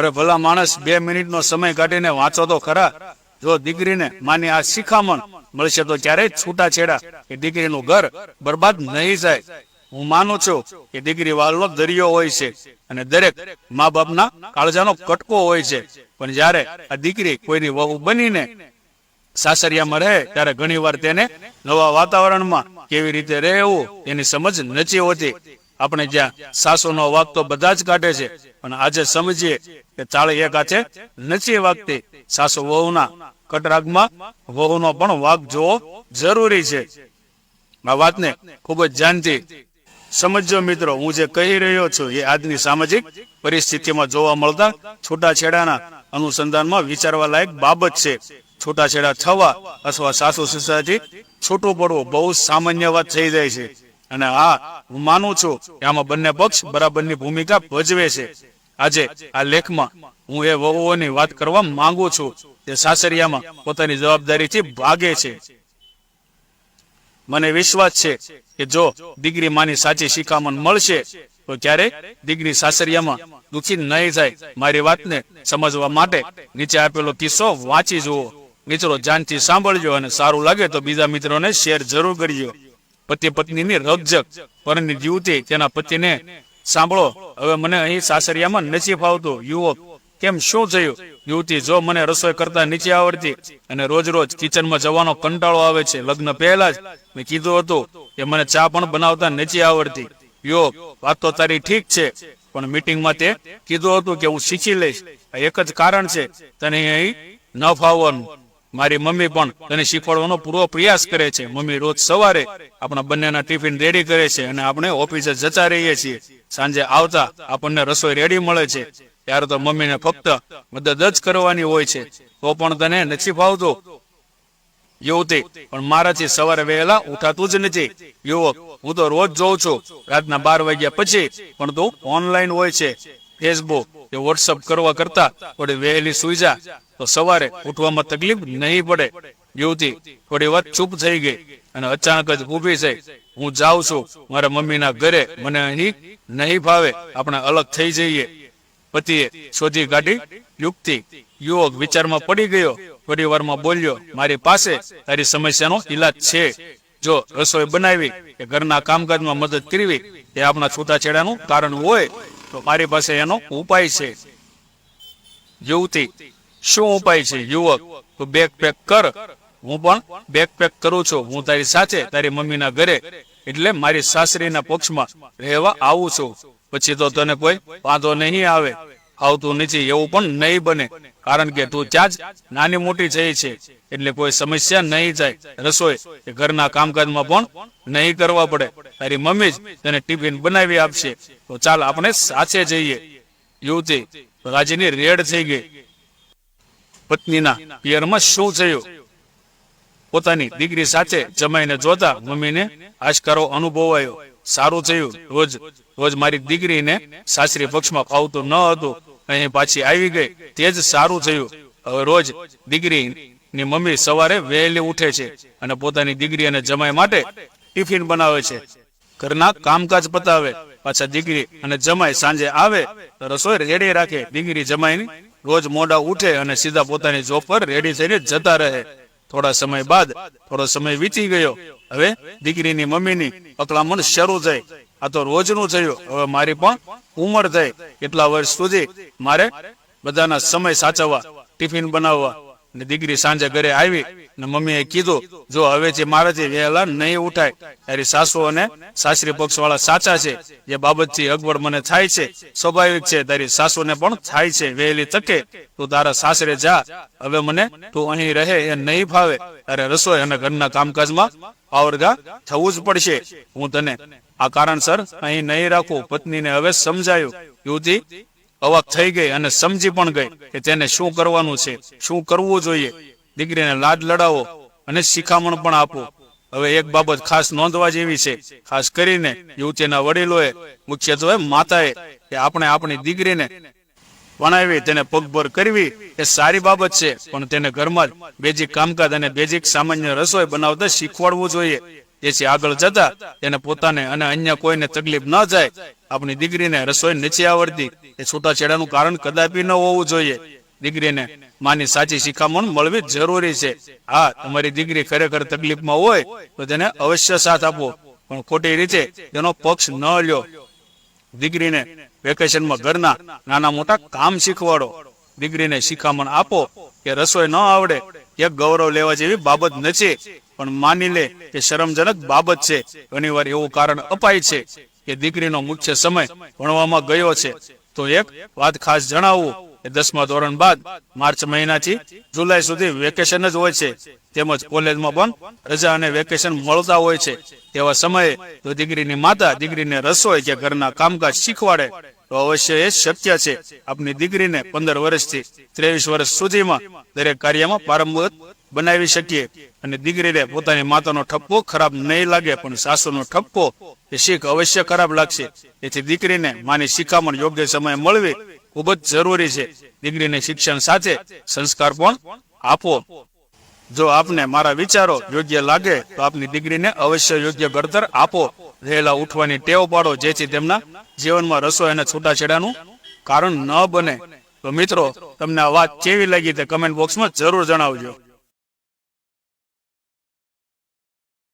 અરે ભલા માણસ બે મિનિટનો સમય કાઢીને વાંચો તો ખરા. જો દીકરીને માની આ શિખામણ મળશે તો ક્યારેય છૂટાછેડા એ દીકરીનું ઘર બરબાદ નહીં જાય. હું માનું છું કે દીકરી વાલનો દરિયો હોય છે અને દરેક મા બાપના કાળજાનો કટકો હોય છે. પણ જ્યારે આ દીકરી કોઈની વહુ બનીને સાસરિયામાં રહે ત્યારે ઘણીવાર તેને નવા વાતાવરણમાં કેવી રીતે રહેવું એની સમજ નથી હોતી. આપણે જ્યાં સાસુનો વાક તો બધા જ કાઢે છે, પણ આજે સમજીએ કે ચાળ એક હાથે નથી વાગતી. સાસુ વહુના કટરાગમાં વહુનો પણ વાક જોવો જરૂરી છે. આ વાતને ખૂબ જ ધ્યાનથી સમજો મિત્રો. હું જે કહી રહ્યો છું એ આજની સામાજિક પરિસ્થિતિમાં જોવા મળતા છૂટાછેડાના અનુસંધાનમાં વિચારવા લાયક બાબત છે. છૂટાછેડા થવા અથવા સાસુ સસરાથી છૂટું પડવું બહુ સામાન્ય વાત થઈ જાય છે. અને આ હું માનું છું કે આમાં બંને પક્ષ બરાબરની ભૂમિકા ભજવે છે. આજે આ લેખમાં હું એ વહુઓની વાત કરવા માંગુ છું. જે સાસરિયામાં પોતાની જવાબદારીથી ભાગે છે. મને વિશ્વાસ છે કે જો દીકરી માની સાચી શિખામણ મળશે, તો ક્યારે દીકરી સાસરિયામાં દુખી નહીં થાય. મારી વાતને સમજવા માટે નીચે આપેલો કિસ્સો વાંચી જુઓ. મિત્રો જાનથી સાંભળજો અને સારું લાગે તો બીજા મિત્રોને શેર જરૂર કરજો. પતિ પત્નીની રકઝક પરણની જીવતી તેના પતિને સાંભળો. હવે મને અહીં સાસરિયામાં નથી ફાવતું યુવક, કેમ શું થયું? યુવતી, જો મને રસોઈ કરતા નીચે આવડતી અને રોજ રોજ કિચનમાં જવાનો કંટાળો આવે છે, લગ્ન પહેલા જ મેં કીધું હતું કે મને ચા પણ બનાવતા નથી આવડતી. યુવક, વાત તો તારી ઠીક છે, પણ મીટિંગમાં તે કીધું હતું કે હું શીખી લઈશ. એક જ કારણ છે, તને અહીં ન ફાવવાનું. મારી મમ્મી પણ તને શીખવાડવાનો પૂરો પ્રયાસ કરે છે. મમ્મી રોજ સવારે આપણા બંનેના ટિફિન રેડી કરે છે અને આપણે ઓફિસે જતા રહીએ છીએ. સાંજે આવતા આપણને રસોઈ રેડી મળે છે. ત્યારે તો મમ્મીને ફક્ત મદદ જ કરવાની હોય છે. તો પણ તને નથી ફાવતો? યુવતી, પણ મારાથી સવારે વહેલા ઉઠાતું જ નથી. યુવક, હું તો રોજ જોઉં છું. રાતના બાર વાગ્યા પછી પણ તું ઓનલાઈન હોય છે. ફેસબુક કે વોટ્સઅપ કરવા કરતા થોડી વહેલી સુઈ જા, તો સવારે ઉઠવામાં તકલીફ નહીં પડે. યુવતી થોડી વાત ચૂપ થઈ ગઈ અને અચાનક જ ઊભી થઈ. હું જાઉં છું, મારા મમ્મીના ઘરે. મને અહીં નહીં ભાવે આપણે અલગ થઈ જઈએ. પતિએ શોધી કાઢી યુક્તિ. યુવક વિચારમાં પડી ગયો થોડી વારમાં બોલ્યો, મારી પાસે તારી સમસ્યાનો ઈલાજ છે. જો રસોઈ બનાવી કે ઘરના કામકાજમાં મદદ કરવી એ આપણા છૂટાછેડાનું કારણ હોય તો મારી પાસે એનો ઉપાય છે. યુવતી, શું ઉપાય છે, યુવક? તું બેગ પેક કર. હું પણ બેગ પેક કરું છું. હું તારી સાથે, તારી મમ્મીના ઘરે. એટલે મારી સાસરીના પક્ષમાં રહેવા આવું છું. પછી તો તને કોઈ વાંધો નહીં આવે. આવતું નથી એવું પણ નહીં બને. કારણ કે તું ત્યાં જ નાની મોટી જઈ છે. એટલે કોઈ સમસ્યા નહીં જાય રસોઈ કે ઘરના કામકાજમાં પણ નહીં કરવા પડે. તારી મમ્મી જ તને ટિફિન બનાવી આપશે. તો ચાલ આપણે સાથે જઈએ. યુવતી, રાજીની રેડ થઈ ગઈ. પત્નીના પિયરમાં શું થયું? પોતાની દીકરી સાથે જમાઈને જોતા મમ્મીને આશકારો અનુભવાયો સારું થયું. રોજ રોજ મારી દીકરીને સાસરી પક્ષમાં ફાવતું ન હતું. અહીં પાછી આવી ગઈ. તે જ સારું થયું. હવે રોજ દીકરી ની મમ્મી સવારે વહેલી ઉઠે છે અને પોતાની દીકરી અને જમાઈ માટે ટિફિન બનાવે છે. ઘરના કામકાજ પતાવે. પાછા દીકરી અને જમાઈ સાંજે આવે, રસોઈ રેડી રાખે. દીકરી જમાઈ રોજ મોડા ઉઠે અને સીધા પોતાની જોબ પર રેડી થઈને જતા રહે. થોડા સમય બાદ થોડો સમય વીતી ગયો. હવે દીકરીની મમ્મીની અકળામણ શરૂ થઈ. આ તો રોજનું થયું. હવે મારી પણ ઉંમર થઈ. કેટલા વર્ષ સુધી મારે બધાના સમય સાચવવા, ટિફિન બનાવવા. ને દીકરી સાંજે ઘરે આવી ને મમ્મીએ કીધું, જો હવેથી મારાથી વહેલા નહીં ઉઠાય. ત્યારે સાસુ અને સાસરી પક્ષ વાળા સાચા છે. જે બાબતથી અગવડ મને થાય છે, સ્વાભાવિક છે. તારી સાસુને પણ થાય છે. વહેલી તકે તું તારા સાસરે જા. હવે મને તું અહીં રહે એ નહીં ફાવે. ત્યારે રસોઈ અને ઘરના કામકાજમાં આવરગા, થવું જ પડશે. હું તને આ કારણસર અહીં નહીં રાખું. પત્નીને હવે સમજાયું. યુવતી, અવાક થઈ ગઈ અને સમજી પણ ગઈ કે તેને શું કરવાનું છે. શું કરવું જોઈએ? દીકરીને લાડ લડાવો અને શિખામણ પણ આપો. હવે એક બાબત ખાસ નોંધવા જેવી છે. ખાસ કરીને યુવતીના વડીલોએ, મુખ્યત્વે માતાએ, કે આપણે આપણી દીકરીને ભણાવી તેને પગભર કરવી, એ સારી બાબત છે. પણ તેને ઘરમાં બેઝિક કામકાજ અને બેઝિક સામાન્ય રસોઈ બનાવતા શીખવાડવું જોઈએ. જેથી આગળ જતા તેને પોતાને અને અન્ય કોઈને તકલીફ ન જાય. આપણી દીકરીને રસોઈ નથી આવડતી. એ છૂટાછેડાનું કારણ કદાપી ન હોવું જોઈએ. દીકરીને માની સાચી શિખામણ મળવી જરૂરી છે. હા, તમારી દીકરી ખરેખર તકલીફમાં હોય તો તેને અવશ્ય સાથ આપો. પણ ખોટી રીતે તેનો પક્ષ ન લ્યો. દીકરીને વેકેશનમાં ઘરના નાના મોટા કામ શીખવાડો. દીકરીને શિખામણ આપો કે રસોઈ ન આવડે એ ગૌરવ લેવા જેવી બાબત નથી. પણ માની લે કે શરમજનક બાબત છે. ઘણીવાર એવું કારણ અપાય છે કે દીકરીનો મુખ્ય સમય ભણવામાં ગયો છે. તો એક વાત ખાસ જણાવવું કે દસમા ધોરણ બાદ માર્ચ મહિનાથી જુલાઈ સુધી વેકેશન જ હોય છે. તેમજ કોલેજમાં પણ રજા અને વેકેશન મળતા હોય છે. તેવા સમયે જો દીકરીની માતા દીકરીને રસોઈ કે ઘરના કામકાજ શીખવાડે, તો અવશ્ય એ શક્ય છે આપની દીકરીને પંદર વર્ષથી ત્રેવીસ વર્ષ સુધીમાં દરેક કાર્યમાં પારંગત બનાવી શકીએ. અને દીકરીને પોતાની માતાનો ઠપકો ખરાબ નહીં લાગે, પણ સાસુનો ઠપકો એ શીખ અવશ્ય ખરાબ લાગશે. તેથી દીકરીને માની શિખામણ યોગ્ય સમયે મળવી ખૂબ જ જરૂરી છે. દીકરીને શિક્ષણ સાથે સંસ્કાર પણ આપો જો આપને મારા વિચારો યોગ્ય લાગે, તો આપની દીકરીને અવશ્ય યોગ્ય ઘડતર આપો. રહેલા ઉઠવાની ટેવ પાડો, જેથી તેમના જીવનમાં રસોઈ અને છૂટાછેડાનું કારણ ન બને. તો મિત્રો, તમને આ વાત કેવી લાગી તે કમેન્ટ બોક્સમાં જરૂર જણાવજો.